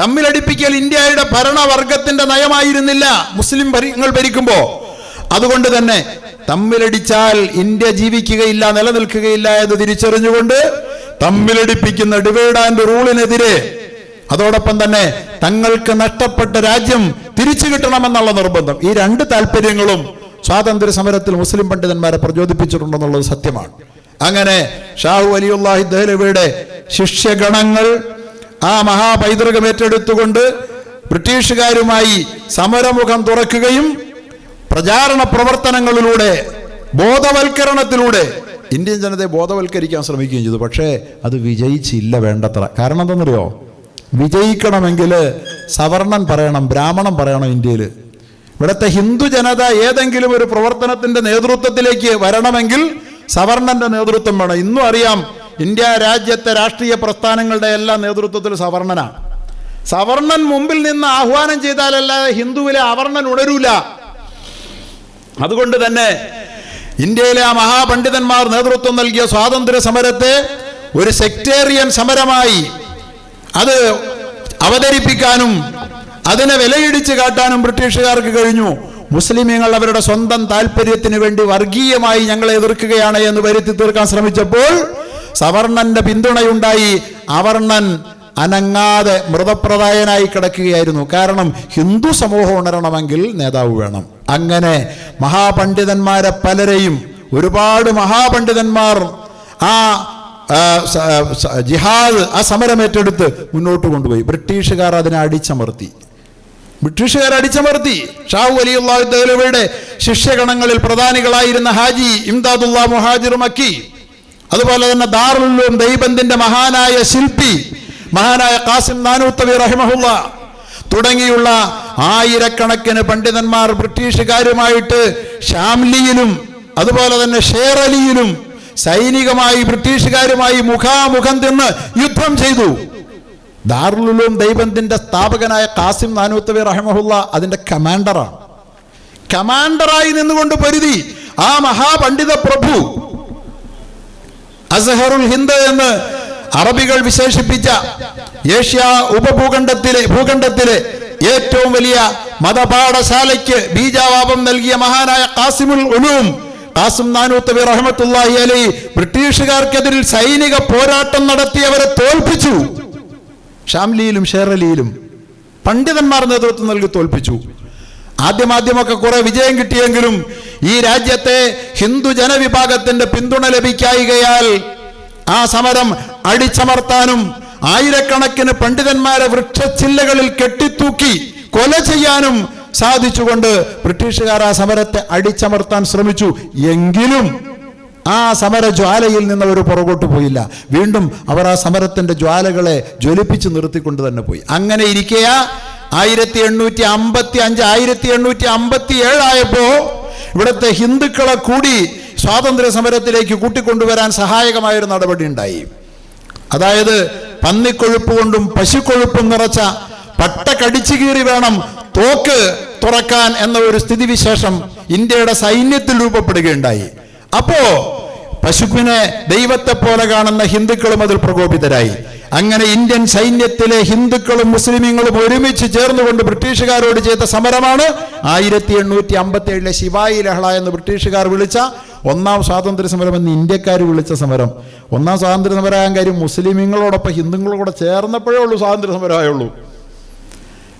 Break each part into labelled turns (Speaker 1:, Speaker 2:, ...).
Speaker 1: തമ്മിലടിപ്പിക്കൽ ഇന്ത്യയുടെ ഭരണവർഗത്തിന്റെ നയമായിരുന്നില്ല. മുസ്ലിം ഭരിങ്ങൾ ഭരിക്കുമ്പോ. അതുകൊണ്ട് തന്നെ തമ്മിലടിച്ചാൽ ഇന്ത്യ ജീവിക്കുകയില്ല നിലനിൽക്കുകയില്ല എന്ന് തിരിച്ചറിഞ്ഞുകൊണ്ട് തമ്മിലടിപ്പിക്കുന്ന ഡിവൈഡ് ആൻഡ് റൂളിനെതിരെ അതോടൊപ്പം തന്നെ തങ്ങൾക്ക് നഷ്ടപ്പെട്ട രാജ്യം തിരിച്ചു കിട്ടണമെന്നുള്ള നിർബന്ധം. ഈ രണ്ട് താല്പര്യങ്ങളും സ്വാതന്ത്ര്യ സമരത്തിൽ മുസ്ലിം പണ്ഡിതന്മാരെ പ്രചോദിപ്പിച്ചിട്ടുണ്ടെന്നുള്ളത് സത്യമാണ്. അങ്ങനെ ഷാഹു അലിയുല്ലാഹി ദഹ്ലവിയുടെ ശിഷ്യഗണങ്ങൾ ആ മഹാപൈതൃകം ഏറ്റെടുത്തുകൊണ്ട് ബ്രിട്ടീഷുകാരുമായി സമരമുഖം തുറക്കുകയും പ്രചാരണ പ്രവർത്തനങ്ങളിലൂടെ ബോധവൽക്കരണത്തിലൂടെ ഇന്ത്യൻ ജനതയെ ബോധവൽക്കരിക്കാൻ ശ്രമിക്കുകയും ചെയ്തു. പക്ഷേ അത് വിജയിച്ചില്ല വേണ്ടത്ര. കാരണം എന്താണെന്നറിയോ? വിജയിക്കണമെങ്കിൽ സവർണൻ പറയണം ബ്രാഹ്മണൻ പറയണം ഇന്ത്യയിൽ ഇവിടുത്തെ ഹിന്ദു ജനത ഏതെങ്കിലും ഒരു പ്രവർത്തനത്തിന്റെ നേതൃത്വത്തിലേക്ക് വരണമെങ്കിൽ സവർണന്റെ നേതൃത്വം വേണം. ഇന്നും അറിയാം ഇന്ത്യ രാജ്യത്തെ രാഷ്ട്രീയ പ്രസ്ഥാനങ്ങളുടെ എല്ലാ നേതൃത്വത്തിൽ സവർണനാണ്. സവർണൻ മുമ്പിൽ നിന്ന് ആഹ്വാനം ചെയ്താലല്ലാതെ ഹിന്ദുവിലെ അവർണൻ ഉണരൂല. അതുകൊണ്ട് തന്നെ ഇന്ത്യയിലെ ആ മഹാപണ്ഡിതന്മാർ നേതൃത്വം നൽകിയ സ്വാതന്ത്ര്യ സമരത്തെ ഒരു സെക്ടേറിയൻ സമരമായി അത് അവതരിപ്പിക്കാനും അതിനെ വിലയിടിച്ച് കാട്ടാനും ബ്രിട്ടീഷുകാർക്ക് കഴിഞ്ഞു. മുസ്ലിമീങ്ങൾ അവരുടെ സ്വന്തം താല്പര്യത്തിന് വേണ്ടി വർഗീയമായി ഞങ്ങളെ എതിർക്കുകയാണ് എന്ന് വരുത്തി തീർക്കാൻ ശ്രമിച്ചപ്പോൾ സവർണന്റെ പിന്തുണയുണ്ടായി. അവർണൻ അനങ്ങാതെ മൃതപ്രദായനായി കിടക്കുകയായിരുന്നു. കാരണം ഹിന്ദു സമൂഹം ഉണരണമെങ്കിൽ നേതാവ് വേണം. അങ്ങനെ മഹാപണ്ഡിതന്മാരെ പലരെയും ഒരുപാട് മഹാപണ്ഡിതന്മാർ ആ ജിഹാദ് ആ സമരം ഏറ്റെടുത്ത് മുന്നോട്ട് കൊണ്ടുപോയി. ബ്രിട്ടീഷുകാർ അതിനെ അടിച്ചമർത്തി. ബ്രിട്ടീഷുകാർ അടിച്ചമർത്തി. ഷാഹു അലിയുള്ള ശിഷ്യഗണങ്ങളിൽ പ്രധാനികളായിരുന്ന ഹാജി ഇംദാദുല്ല മുഹാജിർ മക്കി അതുപോലെ തന്നെ ദാറുല്ലും ദൈബന്ദിന്റെ മഹാനായ ശില്പി മഹാനായ കാസിം നാനൂത്തവി റഹിമഹുള്ള തുടങ്ങിയുള്ള ആയിരക്കണക്കിന് പണ്ഡിതന്മാർ ബ്രിട്ടീഷുകാരുമായിട്ട് ഷാംലിയിലും അതുപോലെ തന്നെ ഷേർ അലിയിലും സൈനികമായി ബ്രിട്ടീഷുകാരുമായി മുഖാമുഖം തിന്ന് യുദ്ധം ചെയ്തു. ദാറുലും ദൈബന്ദിന്റെ സ്ഥാപകനായ കാസിം നാനൂത്തവി റഹിമഹുള്ള അതിന്റെ കമാൻഡറാണ്. കമാൻഡറായി നിന്നുകൊണ്ട് പരിധി ആ മഹാപണ്ഡിത പ്രഭു അസഹറുൽ ഹിന്ദ് എന്ന് അറബികൾ വിശേഷിപ്പിച്ച ഏഷ്യ ഉപഭൂഖണ്ഡത്തിലെ ഭൂഖണ്ഡത്തിലെ ഏറ്റവും വലിയ മതപാഠശാലയ്ക്ക് ബീജാവാപം നൽകിയ മഹാനായ കാസിമുൽ ഉലൂം. കാസിം നാനൂത്തബി റഹമത്തുല്ലാഹി അലി ബ്രിട്ടീഷുകാർക്കെതിരിൽ സൈനിക പോരാട്ടം നടത്തിയവരെ തോൽപ്പിച്ചു. ഷാംലിയിലും ഷേറലിയിലും പണ്ഡിതന്മാർ നേതൃത്വം നൽകി തോൽപ്പിച്ചു. ആദ്യമാദ്യമൊക്കെ കുറെ വിജയം കിട്ടിയെങ്കിലും ഈ രാജ്യത്തെ ഹിന്ദു ജനവിഭാഗത്തിന്റെ പിന്തുണ ലഭിക്കായികയാൽ ആ സമരം അടിച്ചമർത്താനും ആയിരക്കണക്കിന് പണ്ഡിതന്മാരെ വൃക്ഷച്ചില്ലകളിൽ കെട്ടിത്തൂക്കി കൊല ചെയ്യാനും സാധിച്ചുകൊണ്ട് ബ്രിട്ടീഷുകാർ ആ സമരത്തെ അടിച്ചമർത്താൻ ശ്രമിച്ചു. എങ്കിലും ആ സമര ജ്വാലയിൽ നിന്ന് അവർ പുറകോട്ട് പോയില്ല. വീണ്ടും അവർ ആ സമരത്തിന്റെ ജ്വാലകളെ ജ്വലിപ്പിച്ച് നിർത്തിക്കൊണ്ട് തന്നെ പോയി. അങ്ങനെ ഇരിക്കുക ആയിരത്തി എണ്ണൂറ്റി അമ്പത്തി അഞ്ച് ആയിരത്തി എണ്ണൂറ്റി അമ്പത്തി ഏഴായപ്പോ ഇവിടുത്തെ ഹിന്ദുക്കളെ കൂടി സ്വാതന്ത്ര്യ സമരത്തിലേക്ക് കൂട്ടിക്കൊണ്ടുവരാൻ സഹായകമായൊരു നടപടി ഉണ്ടായി. അതായത് പന്നിക്കൊഴുപ്പ് കൊണ്ടും പശുക്കൊഴുപ്പും നിറച്ച പട്ട കടിച്ചു കീറി വേണം തോക്ക് തുറക്കാൻ എന്ന ഒരു സ്ഥിതിവിശേഷം ഇന്ത്യയുടെ സൈന്യത്തിൽ രൂപപ്പെടുകയുണ്ടായി. അപ്പോ പശുവിനെ ദൈവത്തെ പോലെ കാണുന്ന ഹിന്ദുക്കളും അതിൽ പ്രകോപിതരായി. അങ്ങനെ ഇന്ത്യൻ സൈന്യത്തിലെ ഹിന്ദുക്കളും മുസ്ലിമീങ്ങളും ഒരുമിച്ച് ചേർന്നുകൊണ്ട് ബ്രിട്ടീഷുകാരോട് ചെയ്ത സമരമാണ് ആയിരത്തി എണ്ണൂറ്റി അമ്പത്തി ഏഴിലെ ശിവായി ലഹള എന്ന് ബ്രിട്ടീഷുകാർ വിളിച്ച ഒന്നാം സ്വാതന്ത്ര്യ സമരം എന്ന് ഇന്ത്യക്കാർ വിളിച്ച സമരം. ഒന്നാം സ്വാതന്ത്ര്യ സമരമാകാൻ കാര്യം മുസ്ലിമീങ്ങളോടൊപ്പം ഹിന്ദുക്കളോട് ചേർന്നപ്പോഴേ ഉള്ളൂ സ്വാതന്ത്ര്യ സമരമായുള്ളൂ.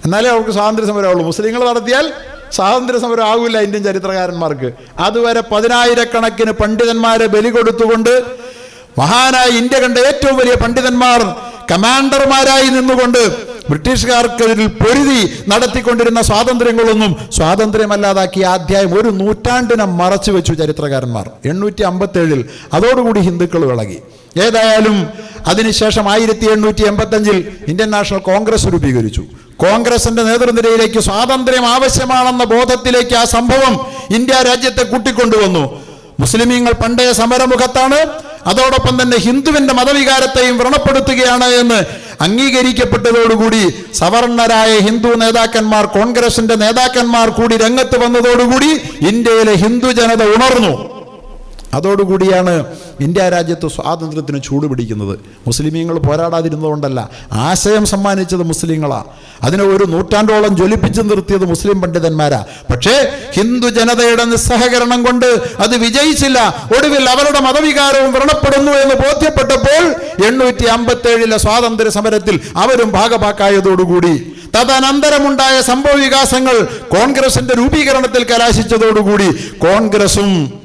Speaker 1: എന്നാലേ അവർക്ക് സ്വാതന്ത്ര്യ സമരമുള്ളൂ മുസ്ലിങ്ങൾ നടത്തിയാൽ സ്വാതന്ത്ര്യ സമരം ആകില്ല ഇന്ത്യൻ ചരിത്രകാരന്മാർക്ക്. അതുവരെ പതിനായിരക്കണക്കിന് പണ്ഡിതന്മാരെ ബലി കൊടുത്തുകൊണ്ട് മഹാനായ ഇന്ത്യ കണ്ട ഏറ്റവും വലിയ പണ്ഡിതന്മാർ കമാൻഡർമാരായി നിന്നുകൊണ്ട് ബ്രിട്ടീഷുകാർക്കെതിരിൽ പൊരുതി നടത്തിക്കൊണ്ടിരുന്ന സ്വാതന്ത്ര്യങ്ങളൊന്നും സ്വാതന്ത്ര്യമല്ലാതാക്കി അധ്യായം ഒരു നൂറ്റാണ്ടിനെ മറച്ചു വെച്ചു ചരിത്രകാരന്മാർ. എണ്ണൂറ്റി അമ്പത്തി ഏഴിൽ അതോടുകൂടി ഹിന്ദുക്കൾ വിളകി. ഏതായാലും അതിനുശേഷം ആയിരത്തി എണ്ണൂറ്റി എൺപത്തഞ്ചിൽ ഇന്ത്യൻ നാഷണൽ കോൺഗ്രസ് രൂപീകരിച്ചു. കോൺഗ്രസിന്റെ നേതൃനിരയിലേക്ക് സ്വാതന്ത്ര്യം ആവശ്യമാണെന്ന ബോധത്തിലേക്ക് ആ സംഭവം ഇന്ത്യ രാജ്യത്തെ കൂട്ടിക്കൊണ്ടുവന്നു. മുസ്ലിമീങ്ങൾ പണ്ടേ സമരമുഖത്താണ് അതോടൊപ്പം തന്നെ ഹിന്ദുവിന്റെ മതവികാരത്തെയും വ്രണപ്പെടുത്തുകയാണ് എന്ന് അംഗീകരിക്കപ്പെട്ടതോടുകൂടി സവർണരായ ഹിന്ദു നേതാക്കന്മാർ കോൺഗ്രസിന്റെ നേതാക്കന്മാർ കൂടി രംഗത്ത് വന്നതോടുകൂടി ഇന്ത്യയിലെ ഹിന്ദു ജനത ഉണർന്നു. അതോടുകൂടിയാണ് ഇന്ത്യ രാജ്യത്ത് സ്വാതന്ത്ര്യത്തിന് ചൂടുപിടിക്കുന്നത് മുസ്ലിമീങ്ങൾ പോരാടാതിരുന്നതുകൊണ്ടല്ല. ആശയം സമ്മാനിച്ചത് മുസ്ലിങ്ങളാണ് അതിനെ ഒരു നൂറ്റാണ്ടോളം ജ്വലിപ്പിച്ചു നിർത്തിയത് മുസ്ലിം പണ്ഡിതന്മാരാ. പക്ഷേ ഹിന്ദു ജനതയുടെ നിസ്സഹകരണം കൊണ്ട് അത് വിജയിച്ചില്ല. ഒടുവിൽ അവരുടെ മതവികാരവും വ്രണപ്പെടുന്നു എന്ന് ബോധ്യപ്പെട്ടപ്പോൾ എണ്ണൂറ്റി അമ്പത്തി ഏഴിലെ സ്വാതന്ത്ര്യ സമരത്തിൽ അവരും ഭാഗഭാക്കായതോടുകൂടി. തദനന്തരമുണ്ടായ സംഭവ വികാസങ്ങൾ കോൺഗ്രസിന്റെ രൂപീകരണത്തിൽ കലാശിച്ചതോടുകൂടി. കോൺഗ്രസും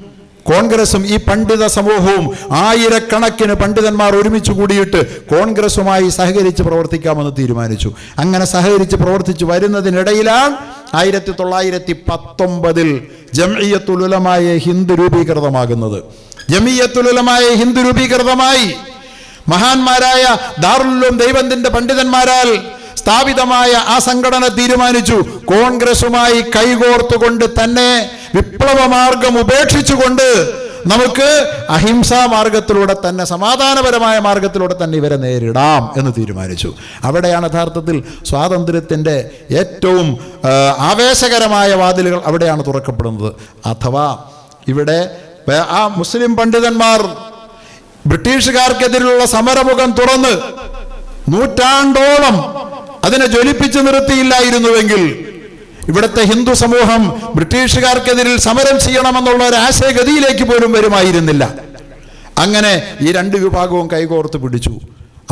Speaker 1: കോൺഗ്രസും ഈ പണ്ഡിത സമൂഹവും ആയിരക്കണക്കിന് പണ്ഡിതന്മാർ ഒരുമിച്ച് കൂടിയിട്ട് കോൺഗ്രസുമായി സഹകരിച്ച് പ്രവർത്തിക്കാമെന്ന് തീരുമാനിച്ചു. അങ്ങനെ സഹകരിച്ച് പ്രവർത്തിച്ചു വരുന്നതിനിടയിലാണ് ആയിരത്തി തൊള്ളായിരത്തി പത്തൊമ്പതിൽ ജമിയത്തുലമായ ഹിന്ദു രൂപീകൃതമാകുന്നത്. ജമിയത്തുലമായ ഹിന്ദു രൂപീകൃതമായി. മഹാന്മാരായ ദാറുല്ലും ദൈവത്തിന്റെ പണ്ഡിതന്മാരാൽ സ്ഥാപിതമായ ആ സംഘടന തീരുമാനിച്ചു. കോൺഗ്രസുമായി കൈകോർത്തുകൊണ്ട് തന്നെ വിപ്ലവ മാർഗം ഉപേക്ഷിച്ചുകൊണ്ട് നമുക്ക് അഹിംസാ മാർഗത്തിലൂടെ തന്നെ സമാധാനപരമായ മാർഗത്തിലൂടെ തന്നെ ഇവരെ നേരിടാം എന്ന് തീരുമാനിച്ചു. അവിടെയാണ് യഥാർത്ഥത്തിൽ സ്വാതന്ത്ര്യത്തിന്റെ ഏറ്റവും ആവേശകരമായ വാതിലുകൾ അവിടെയാണ് തുറക്കപ്പെടുന്നത്. അഥവാ ഇവിടെ ആ മുസ്ലിം പണ്ഡിതന്മാർ ബ്രിട്ടീഷുകാർക്കെതിരെയുള്ള സമരമുഖം തുറന്ന് നൂറ്റാണ്ടോളം അതിനെ ജ്വലിപ്പിച്ചു നിർത്തിയില്ലായിരുന്നുവെങ്കിൽ ഇവിടുത്തെ ഹിന്ദു സമൂഹം ബ്രിട്ടീഷുകാർക്കെതിരിൽ സമരം ചെയ്യണമെന്നുള്ള ഒരു ആശയഗതിയിലേക്ക് പോലും വരുമായിരുന്നില്ല. അങ്ങനെ ഈ രണ്ട് വിഭാഗവും കൈകോർത്ത് പിടിച്ചു.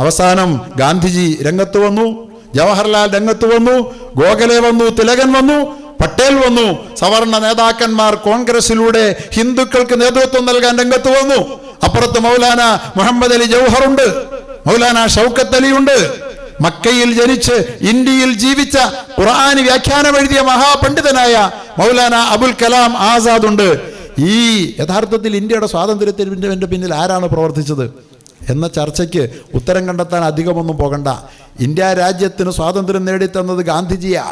Speaker 1: അവസാനം ഗാന്ധിജി രംഗത്ത് വന്നു ജവഹർലാൽ രംഗത്ത് വന്നു ഗോഖലെ വന്നു തിലകൻ വന്നു പട്ടേൽ വന്നു. സവർണ നേതാക്കന്മാർ കോൺഗ്രസിലൂടെ ഹിന്ദുക്കൾക്ക് നേതൃത്വം നൽകാൻ രംഗത്ത് വന്നു. അപ്പുറത്ത് മൗലാന മുഹമ്മദ് അലി ജൗഹറുണ്ട് മൗലാന ഷൗക്കത്ത് അലിയുണ്ട്. മക്കയിൽ ജനിച്ച് ഇന്ത്യയിൽ ജീവിച്ച ഖുർആൻ വ്യാഖ്യാനം എഴുതിയ മഹാപണ്ഡിതനായ മൗലാന അബുൽ കലാം ആസാദ് ഉണ്ട് ഈ യഥാർത്ഥത്തിൽ ഇന്ത്യയുടെ സ്വാതന്ത്ര്യത്തിന് പിന്നിൽ ആരാണ് പ്രവർത്തിച്ചത് എന്ന ചർച്ചയ്ക്ക് ഉത്തരം കണ്ടെത്താൻ അധികമൊന്നും പോകണ്ട. ഇന്ത്യ രാജ്യത്തിന് സ്വാതന്ത്ര്യം നേടിത്തന്നത് ഗാന്ധിജിയാ.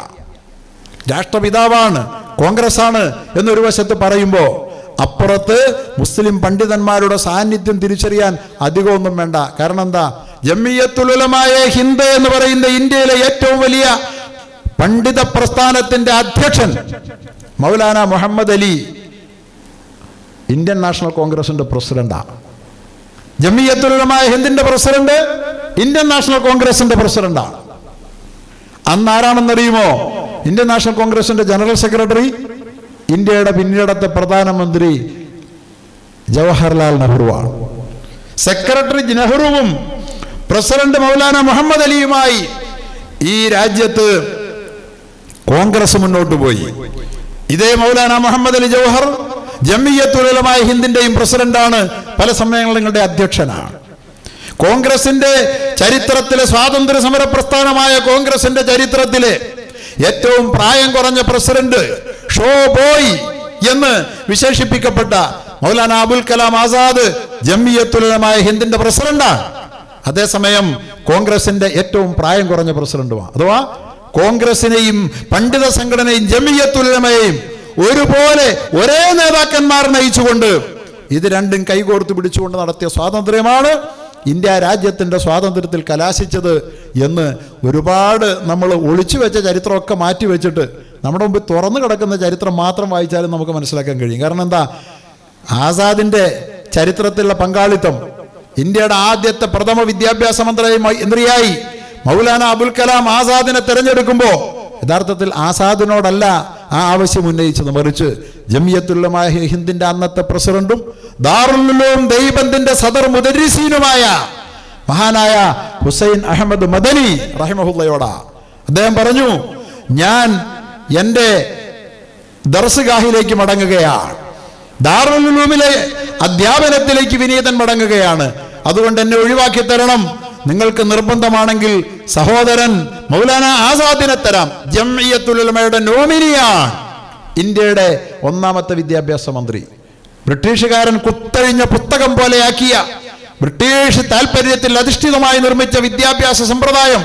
Speaker 1: രാഷ്ട്രപിതാവാണ് കോൺഗ്രസ് ആണ് എന്നൊരു വശത്ത് പറയുമ്പോൾ അപ്പുറത്ത് മുസ്ലിം പണ്ഡിതന്മാരുടെ സാന്നിധ്യം തിരിച്ചറിയാൻ അധികമൊന്നും വേണ്ട. കാരണം എന്താ? ജമ്മിയത്തുലമായ ഹിന്ദ് എന്ന് പറയുന്ന ഇന്ത്യയിലെ ഏറ്റവും വലിയ പണ്ഡിത പ്രസ്ഥാനത്തിന്റെ അധ്യക്ഷൻ മൗലാന മുഹമ്മദ് അലി ഇന്ത്യൻ നാഷണൽ കോൺഗ്രസിന്റെ പ്രസിഡന്റാണ് ജമ്മിയത്തുലമായ ഹിന്ദിന്റെ പ്രസിഡന്റ് ഇന്ത്യൻ നാഷണൽ കോൺഗ്രസിന്റെ പ്രസിഡന്റാണ് അന്ന് ആരാണെന്നറിയുമോ? ഇന്ത്യൻ നാഷണൽ കോൺഗ്രസിന്റെ ജനറൽ സെക്രട്ടറി ഇന്ത്യയുടെ പിന്നീടത്തെ പ്രധാനമന്ത്രി ജവഹർലാൽ നെഹ്റുവാണ്. സെക്രട്ടറി നെഹ്റുവും പ്രസിഡന്റ് മൗലാന മുഹമ്മദ് അലിയുമായി ഈ രാജ്യത്ത് കോൺഗ്രസ് മുന്നോട്ട് പോയി. ഇതേ മൗലാന മുഹമ്മദ് അലി ജവഹർ ജമ്മിയത്തുലമായ ഹിന്ദിന്റെയും പ്രസിഡന്റാണ്. പല സമ്മേളനങ്ങളുടെ അധ്യക്ഷനാണ്. കോൺഗ്രസിന്റെ ചരിത്രത്തിലെ സ്വാതന്ത്ര്യ സമര പ്രസ്ഥാനമായ കോൺഗ്രസിന്റെ ചരിത്രത്തിലെ ഏറ്റവും പ്രായം കുറഞ്ഞ പ്രസിഡന്റ് ഷോ ബോയ് എന്ന് വിശേഷിപ്പിക്കപ്പെട്ട മൗലാന അബുൽ കലാം ആസാദ് ജമ്മിയത്തുലമായ ഹിന്ദിന്റെ പ്രസിഡന്റാണ്. അതേസമയം കോൺഗ്രസിന്റെ ഏറ്റവും പ്രായം കുറഞ്ഞ പ്രസിഡന്റുമാണ് അഥവാ കോൺഗ്രസിനെയും പണ്ഡിത സംഘടനയും ജമിയത്തുലമയെയും ഒരുപോലെ ഒരേ നേതാക്കന്മാർ നയിച്ചുകൊണ്ട് ഇത് രണ്ടും കൈകോർത്ത് പിടിച്ചുകൊണ്ട് നടത്തിയ സ്വാതന്ത്ര്യമാണ് ഇന്ത്യ രാജ്യത്തിന്റെ സ്വാതന്ത്ര്യത്തിൽ കലാശിച്ചത് എന്ന് ഒരുപാട് നമ്മൾ ഒളിച്ചു വെച്ച ചരിത്രമൊക്കെ മാറ്റി വെച്ചിട്ട് നമ്മുടെ മുമ്പിൽ തുറന്നു കിടക്കുന്ന ചരിത്രം മാത്രം വായിച്ചാലും നമുക്ക് മനസ്സിലാക്കാൻ കഴിയും. കാരണം എന്താ? ആസാദിന്റെ ചരിത്രത്തിലുള്ള പങ്കാളിത്തം ഇന്ത്യയുടെ ആദ്യത്തെ പ്രഥമ വിദ്യാഭ്യാസ മന്ത്രി മന്ത്രിയായി മൗലാന അബുൽ കലാം ആസാദിനെ തെരഞ്ഞെടുക്കുമ്പോൾ യഥാർത്ഥത്തിൽ ആസാദിനോടല്ല ആ ആവശ്യം ഉന്നയിച്ചത്. മറിച്ച് ജമിയത്തുള്ളമായ ഹിന്ദിന്റെ അന്നത്തെ പ്രസിഡന്റും ദാറുല്ലും ദൈബന്തിന്റെ സദർ മുദരിസീനുമായ മഹാനായ ഹുസൈൻ അഹമ്മദ് മദനി റഹിമഹുല്ലയോടാ അദ്ദേഹം പറഞ്ഞു ഞാൻ എന്റെ ദർസുഗാഹിലേക്ക് മടങ്ങുകയാണ്. ദാറുലുലൂമിലെ അധ്യാപനത്തിലേക്ക് വിനീതൻ മടങ്ങുകയാണ്. അതുകൊണ്ട് എന്നെ ഒഴിവാക്കി തരണം. നിങ്ങൾക്ക് നിർബന്ധമാണെങ്കിൽ സഹോദരൻ മൗലാന ആസാദിനെ തരാം. ജംഇയ്യത്തുലമയുടെ നോമിനിയാണ് ഇന്ത്യയുടെ ഒന്നാമത്തെ വിദ്യാഭ്യാസ മന്ത്രി. ബ്രിട്ടീഷുകാരൻ കുത്തഴിഞ്ഞ പുസ്തകം പോലെയാക്കിയ ബ്രിട്ടീഷ് താല്പര്യത്തിൽ അധിഷ്ഠിതമായി നിർമ്മിച്ച വിദ്യാഭ്യാസ സമ്പ്രദായം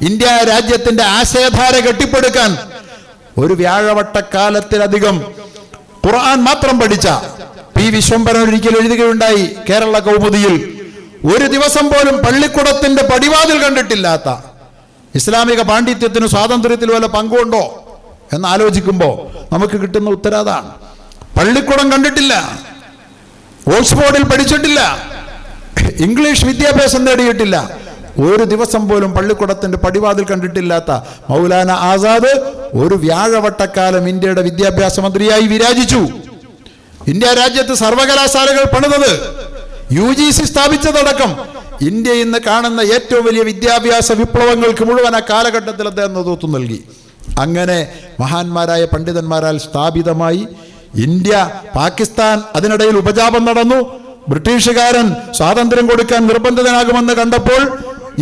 Speaker 1: ഇന്ത്യ രാജ്യത്തിന്റെ ആശയധാര കെട്ടിപ്പടുക്കാൻ ഒരു വ്യാഴവട്ടക്കാലത്തിലധികം ഖുർആൻ മാത്രം പഠിച്ച പി വിശ്വംഭരൻ ഒരിക്കൽ എഴുതുകയുണ്ടായി കേരള കൗമുദിയിൽ. ഒരു ദിവസം പോലും പള്ളിക്കുടത്തിന്റെ പടിവാതിൽ കണ്ടിട്ടില്ലാത്ത ഇസ്ലാമിക പാണ്ഡിത്യത്തിന് സ്വാതന്ത്ര്യത്തിൽ വല്ല പങ്കുണ്ടോ എന്ന് ആലോചിക്കുമ്പോൾ നമുക്ക് കിട്ടുന്ന ഉത്തരാതാണ് പള്ളിക്കുടം കണ്ടിട്ടില്ല. ഓക്സ്ഫോർഡിൽ പഠിച്ചിട്ടില്ല. ഇംഗ്ലീഷ് വിദ്യാഭ്യാസം നേടിയിട്ടില്ല. ഒരു ദിവസം പോലും പള്ളിക്കൂടത്തിന്റെ പടിവാതിൽ കണ്ടിട്ടില്ലാത്ത മൗലാന ആസാദ് ഒരു വ്യാഴവട്ടക്കാലം ഇന്ത്യയുടെ വിദ്യാഭ്യാസ മന്ത്രിയായി വിരാജിച്ചു. ഇന്ത്യ രാജ്യത്ത് സർവകലാശാലകൾ പണിതത്. യു ജി സി സ്ഥാപിച്ചതടക്കം. ഇന്ത്യ ഇന്ന് കാണുന്ന ഏറ്റവും വലിയ വിദ്യാഭ്യാസ വിപ്ലവങ്ങൾക്ക് മുഴുവൻ ആ കാലഘട്ടത്തിൽ അദ്ദേഹം നേതൃത്വം നൽകി. അങ്ങനെ മഹാന്മാരായ പണ്ഡിതന്മാരാൽ സ്ഥാപിതമായി ഇന്ത്യ പാകിസ്ഥാൻ അതിനിടയിൽ ഉപജാപം നടന്നു. ബ്രിട്ടീഷുകാരൻ സ്വാതന്ത്ര്യം കൊടുക്കാൻ നിർബന്ധിതനാകുമെന്ന് കണ്ടപ്പോൾ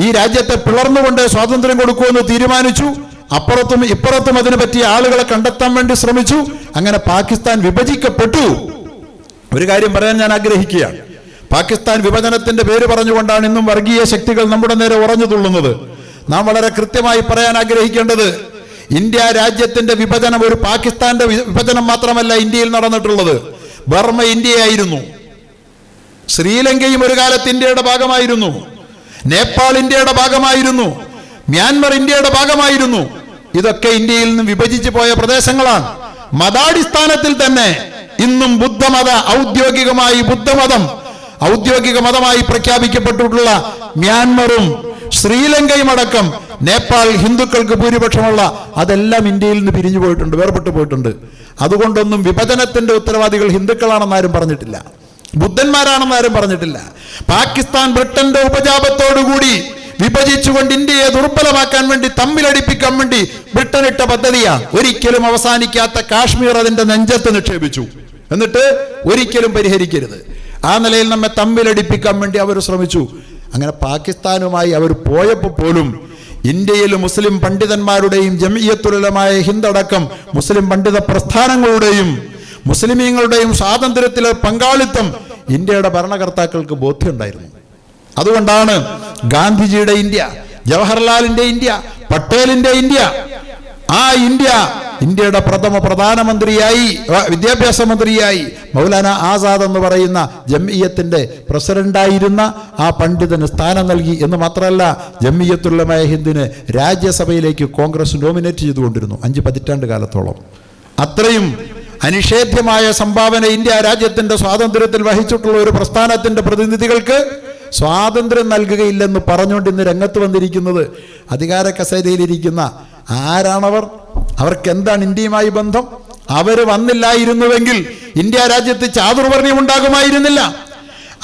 Speaker 1: ഈ രാജ്യത്തെ പിളർന്നുകൊണ്ട് സ്വാതന്ത്ര്യം കൊടുക്കുമെന്ന് തീരുമാനിച്ചു. അപ്പുറത്തും ഇപ്പുറത്തും അതിനു പറ്റിയ ആളുകളെ കണ്ടെത്താൻ വേണ്ടി ശ്രമിച്ചു. അങ്ങനെ പാകിസ്ഥാൻ വിഭജിക്കപ്പെട്ടു. ഒരു കാര്യം പറയാൻ ഞാൻ ആഗ്രഹിക്കുകയാണ്. പാകിസ്ഥാൻ വിഭജനത്തിന്റെ പേര് പറഞ്ഞുകൊണ്ടാണ് ഇന്നും വർഗീയ ശക്തികൾ നമ്മുടെ നേരെ ഉറഞ്ഞു തുള്ളുന്നത്. നാം വളരെ കൃത്യമായി പറയാൻ ആഗ്രഹിക്കേണ്ടത് ഇന്ത്യ രാജ്യത്തിന്റെ വിഭജനം ഒരു പാകിസ്ഥാന്റെ വിഭജനം മാത്രമല്ല ഇന്ത്യയിൽ നടന്നിട്ടുള്ളത്. ബർമ്മ ഇന്ത്യയായിരുന്നു. ശ്രീലങ്കയും ഒരു കാലത്ത് ഇന്ത്യയുടെ ഭാഗമായിരുന്നു. നേപ്പാൾ ഇന്ത്യയുടെ ഭാഗമായിരുന്നു. മ്യാൻമർ ഇന്ത്യയുടെ ഭാഗമായിരുന്നു. ഇതൊക്കെ ഇന്ത്യയിൽ നിന്ന് വിഭജിച്ചു പോയ പ്രദേശങ്ങളാണ്. മതാടിസ്ഥാനത്തിൽ തന്നെ ഇന്നും ബുദ്ധമത ഔദ്യോഗികമായി ബുദ്ധമതം ഔദ്യോഗിക മതമായി പ്രഖ്യാപിക്കപ്പെട്ടിട്ടുള്ള മ്യാൻമറും ശ്രീലങ്കയും അടക്കം നേപ്പാൾ ഹിന്ദുക്കൾക്ക് ഭൂരിപക്ഷമുള്ള അതെല്ലാം ഇന്ത്യയിൽ നിന്ന് പിരിഞ്ഞു പോയിട്ടുണ്ട് വേർപെട്ടു പോയിട്ടുണ്ട്. അതുകൊണ്ടൊന്നും വിഭജനത്തിന്റെ ഉത്തരവാദികൾ ഹിന്ദുക്കളാണെന്ന് ആരും പറഞ്ഞിട്ടില്ല. ബുദ്ധന്മാരാണെന്ന് ആരും പറഞ്ഞിട്ടില്ല. പാകിസ്ഥാൻ ബ്രിട്ടന്റെ ഉപജാപത്തോടുകൂടി വിഭജിച്ചുകൊണ്ട് ഇന്ത്യയെ ദുർബലമാക്കാൻ വേണ്ടി തമ്മിലടിപ്പിക്കാൻ വേണ്ടി ബ്രിട്ടൻ ഇട്ട പദ്ധതിയാണ് ഒരിക്കലും അവസാനിക്കാത്ത കാശ്മീർ അതിന്റെ നെഞ്ചത്ത് നിക്ഷേപിച്ചു. എന്നിട്ട് ഒരിക്കലും പരിഹരിക്കരുത്. ആ നിലയിൽ നമ്മെ തമ്മിലടിപ്പിക്കാൻ വേണ്ടി അവർ ശ്രമിച്ചു. അങ്ങനെ പാകിസ്ഥാനുമായി അവർ പോയപ്പോൾ പോലും ഇന്ത്യയിൽ മുസ്ലിം പണ്ഡിതന്മാരുടെയും ജമിയത്തുലമായ ഹിന്ദടക്കം മുസ്ലിം പണ്ഡിത പ്രസ്ഥാനങ്ങളുടെയും മുസ്ലിമീങ്ങളുടെയും സ്വാതന്ത്ര്യത്തിലെ പങ്കാളിത്തം ഇന്ത്യയുടെ ഭരണകർത്താക്കൾക്ക് ബോധ്യമുണ്ടായിരുന്നു. അതുകൊണ്ടാണ് ഗാന്ധിജിയുടെ ഇന്ത്യ ജവഹർലാലിന്റെ ഇന്ത്യ പട്ടേലിന്റെ ഇന്ത്യ ആ ഇന്ത്യ ഇന്ത്യയുടെ പ്രഥമ പ്രധാനമന്ത്രിയായി വിദ്യാഭ്യാസ മന്ത്രിയായി മൗലാന ആസാദ് എന്ന് പറയുന്ന ജംഇയ്യത്തിന്റെ പ്രസിഡന്റായിരുന്ന ആ പണ്ഡിതന് സ്ഥാനം നൽകി എന്ന് മാത്രമല്ല ജംഇയത്തുള്ളമായ ഹിന്ദിന് രാജ്യസഭയിലേക്ക് കോൺഗ്രസ് നോമിനേറ്റ് ചെയ്തുകൊണ്ടിരുന്നു അഞ്ച് പതിറ്റാണ്ട് കാലത്തോളം. അത്രയും അനിഷേധ്യമായ സംഭാവന ഇന്ത്യ രാജ്യത്തിന്റെ സ്വാതന്ത്ര്യത്തിൽ വഹിച്ചിട്ടുള്ള ഒരു പ്രസ്ഥാനത്തിന്റെ പ്രതിനിധികൾക്ക് സ്വാതന്ത്ര്യം നൽകുകയില്ലെന്ന് പറഞ്ഞുകൊണ്ട് ഇന്ന് രംഗത്ത് വന്നിരിക്കുന്നത് അധികാര കസേരയിലിരിക്കുന്ന ആരാണവർ? അവർക്ക് എന്താണ് ഇന്ത്യയുമായി ബന്ധം? അവർ വന്നില്ലായിരുന്നുവെങ്കിൽ ഇന്ത്യ രാജ്യത്ത് ചാതുർവർണയം ഉണ്ടാകുമായിരുന്നില്ല.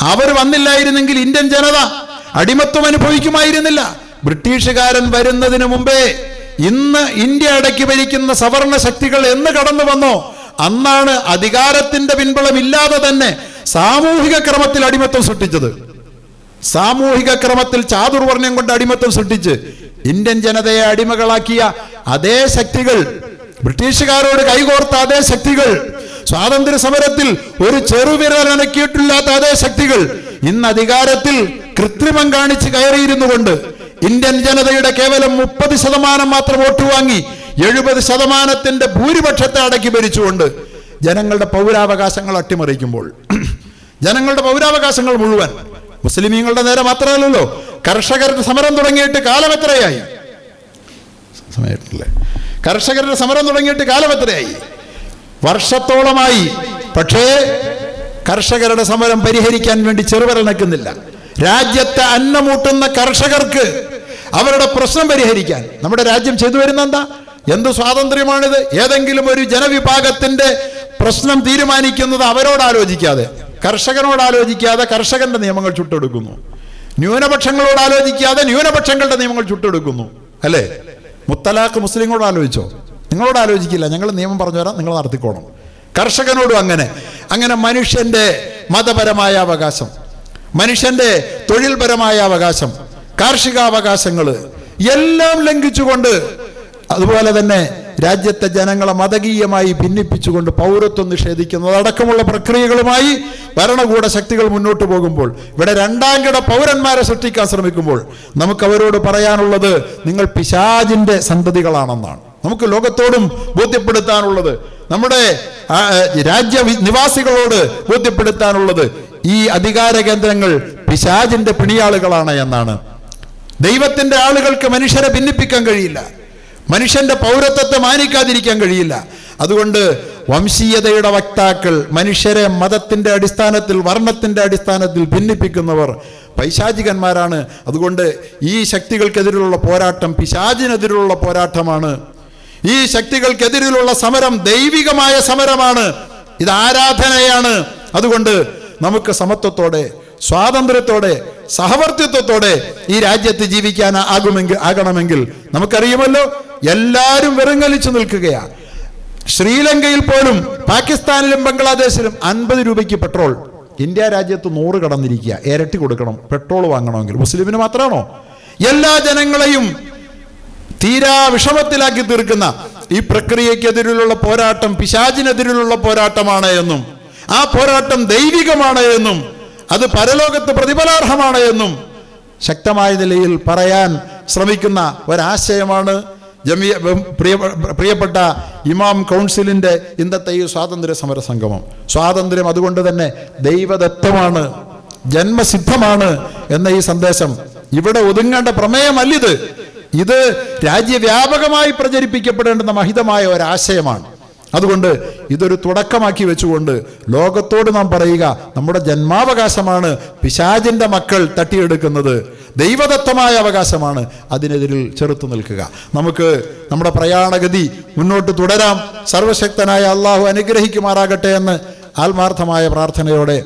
Speaker 1: അവർ വന്നില്ലായിരുന്നെങ്കിൽ ഇന്ത്യൻ ജനത അടിമത്വം അനുഭവിക്കുമായിരുന്നില്ല. ബ്രിട്ടീഷുകാരൻ വരുന്നതിന് മുമ്പേ ഇന്ന് ഇന്ത്യ അടക്കി ഭരിക്കുന്ന സവർണ ശക്തികൾ എന്ന് കടന്നു വന്നോ അന്നാണ് അധികാരത്തിന്റെ പിൻബലം ഇല്ലാതെ തന്നെ സാമൂഹിക ക്രമത്തിൽ അടിമത്വം സൃഷ്ടിച്ചത്. സാമൂഹിക ക്രമത്തിൽ ചാതുർവർണ്യം കൊണ്ട് അടിമത്വം സൃഷ്ടിച്ച് ഇന്ത്യൻ ജനതയെ അടിമകളാക്കിയ അതേ ശക്തികൾ ബ്രിട്ടീഷുകാരോട് കൈകോർത്ത അതേ ശക്തികൾ സ്വാതന്ത്ര്യ സമരത്തിൽ ഒരു ചെറുവിരൽ അനക്കിയിട്ടില്ലാത്ത അതേ ശക്തികൾ ഇന്ന് അധികാരത്തിൽ കൃത്രിമം കാണിച്ച് കയറിയിരുന്നു കൊണ്ട് ഇന്ത്യൻ ജനതയുടെ കേവലം മുപ്പത് ശതമാനം മാത്രം വോട്ട് വാങ്ങി എഴുപത് ശതമാനത്തിന്റെ ഭൂരിപക്ഷത്തെ അടക്കി ഭരിച്ചുകൊണ്ട് ജനങ്ങളുടെ പൗരാവകാശങ്ങൾ അട്ടിമറിക്കുമ്പോൾ ജനങ്ങളുടെ പൗരാവകാശങ്ങൾ മുഴുവൻ മുസ്ലിമീങ്ങളുടെ നേരെ മാത്രമല്ലല്ലോ. കർഷകരുടെ സമരം തുടങ്ങിയിട്ട് കാലം എത്രയായി? സമയത്തില്ലേ കർഷകരുടെ സമരം തുടങ്ങിയിട്ട് കാലം എത്രയായി? വർഷത്തോളമായി. പക്ഷേ കർഷകരുടെ സമരം പരിഹരിക്കാൻ വേണ്ടി ചെറുവിരൽ നിൽക്കുന്നില്ല. രാജ്യത്തെ അന്നമൂട്ടുന്ന കർഷകർക്ക് അവരുടെ പ്രശ്നം പരിഹരിക്കാൻ. നമ്മുടെ രാജ്യം ചെയ്തു വരുന്ന എന്താ? എന്ത് സ്വാതന്ത്ര്യമാണിത്? ഏതെങ്കിലും ഒരു ജനവിഭാഗത്തിന്റെ പ്രശ്നം തീരുമാനിക്കുന്നത് അവരോട് ആലോചിക്കാതെ. കർഷകനോട് ആലോചിക്കാതെ കർഷകന്റെ നിയമങ്ങൾ ചുട്ടെടുക്കുന്നു. ന്യൂനപക്ഷങ്ങളോട് ആലോചിക്കാതെ ന്യൂനപക്ഷങ്ങളുടെ നിയമങ്ങൾ ചുട്ടെടുക്കുന്നു. അല്ലേ? മുത്തലാഖ് മുസ്ലിങ്ങളോട് ആലോചിച്ചോ? നിങ്ങളോട് ആലോചിക്കില്ല. ഞങ്ങൾ നിയമം പറഞ്ഞു തരാം നിങ്ങൾ നടത്തിക്കോണം. കർഷകനോടും അങ്ങനെ. അങ്ങനെ മനുഷ്യന്റെ മതപരമായ അവകാശം മനുഷ്യന്റെ തൊഴിൽപരമായ അവകാശം കാർഷികാവകാശങ്ങൾ എല്ലാം ലംഘിച്ചുകൊണ്ട് അതുപോലെ തന്നെ രാജ്യത്തെ ജനങ്ങളെ മതകീയമായി ഭിന്നിപ്പിച്ചുകൊണ്ട് പൗരത്വം നിഷേധിക്കുന്നത് അടക്കമുള്ള പ്രക്രിയകളുമായി ഭരണകൂട ശക്തികൾ മുന്നോട്ട് പോകുമ്പോൾ ഇവിടെ രണ്ടാം കിട പൗരന്മാരെ സൃഷ്ടിക്കാൻ ശ്രമിക്കുമ്പോൾ നമുക്ക് അവരോട് പറയാനുള്ളത് നിങ്ങൾ പിശാജിന്റെ സന്തതികളാണെന്നാണ്. നമുക്ക് ലോകത്തോടും ബോധ്യപ്പെടുത്താനുള്ളത് നമ്മുടെ രാജ്യ നിവാസികളോട് ബോധ്യപ്പെടുത്താനുള്ളത് ഈ അധികാര കേന്ദ്രങ്ങൾ പിശാജിന്റെ പിണിയാളുകളാണ് എന്നാണ്. ദൈവത്തിന്റെ ആളുകൾക്ക് മനുഷ്യരെ ഭിന്നിപ്പിക്കാൻ കഴിയില്ല. മനുഷ്യന്റെ പൗരത്വത്തെ മാനിക്കാതിരിക്കാൻ കഴിയില്ല. അതുകൊണ്ട് വംശീയതയുടെ വക്താക്കൾ മനുഷ്യരെ മതത്തിന്റെ അടിസ്ഥാനത്തിൽ വർണത്തിന്റെ അടിസ്ഥാനത്തിൽ ഭിന്നിപ്പിക്കുന്നവർ പൈശാചികന്മാരാണ്. അതുകൊണ്ട് ഈ ശക്തികൾക്കെതിരെയുള്ള പോരാട്ടം പിശാചിനെതിരെയുള്ള പോരാട്ടമാണ്. ഈ ശക്തികൾക്കെതിരെയുള്ള സമരം ദൈവികമായ സമരമാണ്. ഇത് ആരാധനയാണ്. അതുകൊണ്ട് നമുക്ക് സമത്വത്തോടെ സ്വാതന്ത്ര്യത്തോടെ സഹവർത്തിത്വത്തോടെ ഈ രാജ്യത്ത് ജീവിക്കാൻ ആകുമെങ്കിൽ ആകണമെങ്കിൽ നമുക്കറിയുമല്ലോ എല്ലാവരും വെറുങ്ങലിച്ചു നിൽക്കുകയാണ്. ശ്രീലങ്കയിൽ പോലും പാകിസ്ഥാനിലും ബംഗ്ലാദേശിലും അൻപത് രൂപയ്ക്ക് പെട്രോൾ. ഇന്ത്യ രാജ്യത്ത് നൂറ് കടന്നിരിക്കുക. ഇരട്ടി കൊടുക്കണം. പെട്രോൾ വാങ്ങണമെങ്കിൽ. മുസ്ലിമിന് മാത്രമാണോ? എല്ലാ ജനങ്ങളെയും തീരാ വിഷമത്തിലാക്കി തീർക്കുന്ന ഈ പ്രക്രിയക്കെതിരെയുള്ള പോരാട്ടം പിശാചിനെതിരെയുള്ള പോരാട്ടമാണ് എന്നും ആ പോരാട്ടം ദൈവികമാണ് എന്നും അത് പരലോകത്ത് പ്രതിഫലാർഹമാണ് എന്നും ശക്തമായ നിലയിൽ പറയാൻ ശ്രമിക്കുന്ന ഒരാശയമാണ് ജമിയ പ്രിയ പ്രിയപ്പെട്ട ഇമാം കൗൺസിലിന്റെ ഇന്നത്തെ ഈ സ്വാതന്ത്ര്യ സമര സംഗമം. സ്വാതന്ത്ര്യം അതുകൊണ്ട് തന്നെ ദൈവദത്തമാണ് ജന്മസിദ്ധമാണ് എന്ന ഈ സന്ദേശം. ഇവിടെ ഒതുങ്ങേണ്ട പ്രമേയമല്ലിത്. ഇത് രാജ്യവ്യാപകമായി പ്രചരിപ്പിക്കപ്പെടേണ്ടുന്ന മഹിതമായ ഒരാശയമാണ്. അതുകൊണ്ട് ഇതൊരു തുടക്കമാക്കി വെച്ചുകൊണ്ട് ലോകത്തോട് നാം പറയുക നമ്മുടെ ജന്മാവകാശമാണ് പിശാചിന്റെ മക്കൾ തട്ടിയെടുക്കുന്നത്. ദൈവദത്തമായ അവകാശമാണ് അതിനെതിരിൽ ചെറുത്തു നിൽക്കുക. നമുക്ക് നമ്മുടെ പ്രയാണഗതി മുന്നോട്ട് തുടരാം. സർവശക്തനായ അള്ളാഹു അനുഗ്രഹിക്കുമാറാകട്ടെ എന്ന് ആത്മാർത്ഥമായ പ്രാർത്ഥനയോടെ